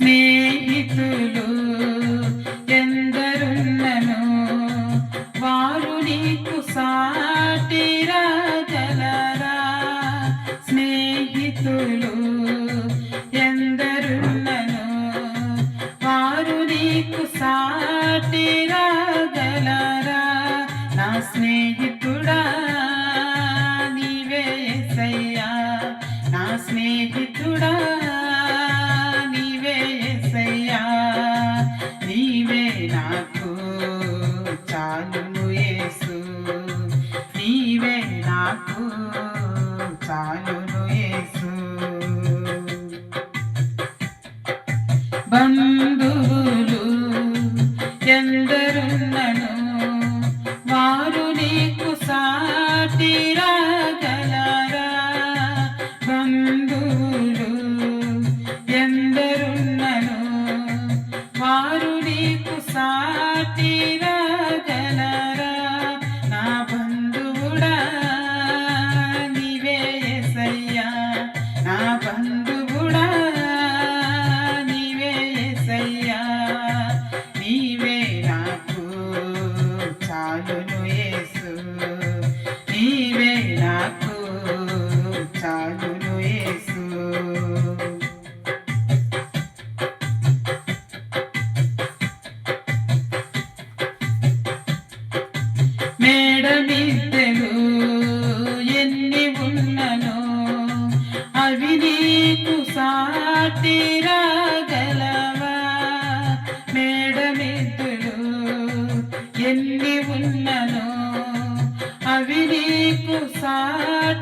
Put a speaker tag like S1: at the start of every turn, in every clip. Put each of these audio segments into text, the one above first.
S1: me என்றரும் చాలును యేసు నీవే నాకు చాలును యేసు. మేడమిద్దెలు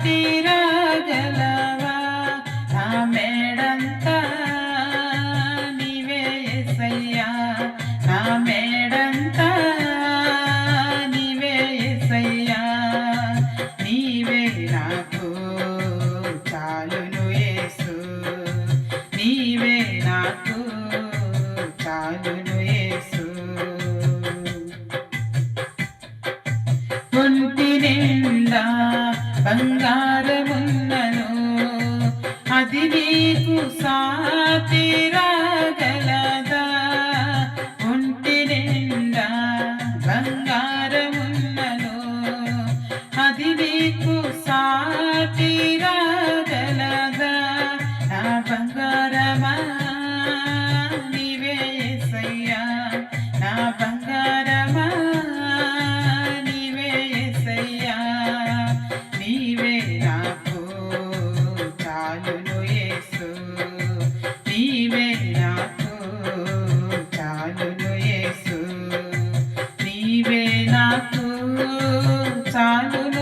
S1: నీకు నా మేడంతా నీవే యేసయ్యా నా మేడంతా నీవే యేసయ్యా నీవే నాకు చాలును యేసు నీవే నాకు చాలును యేసు ఒంటి నిండా బంగారమున్నను. అది నీకు సాతిరాగలదా ఒంటి నిండా బంగారమున్నను. అది నీకు సాతిరాగలదా నా బంగారమా?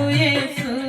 S1: చాలును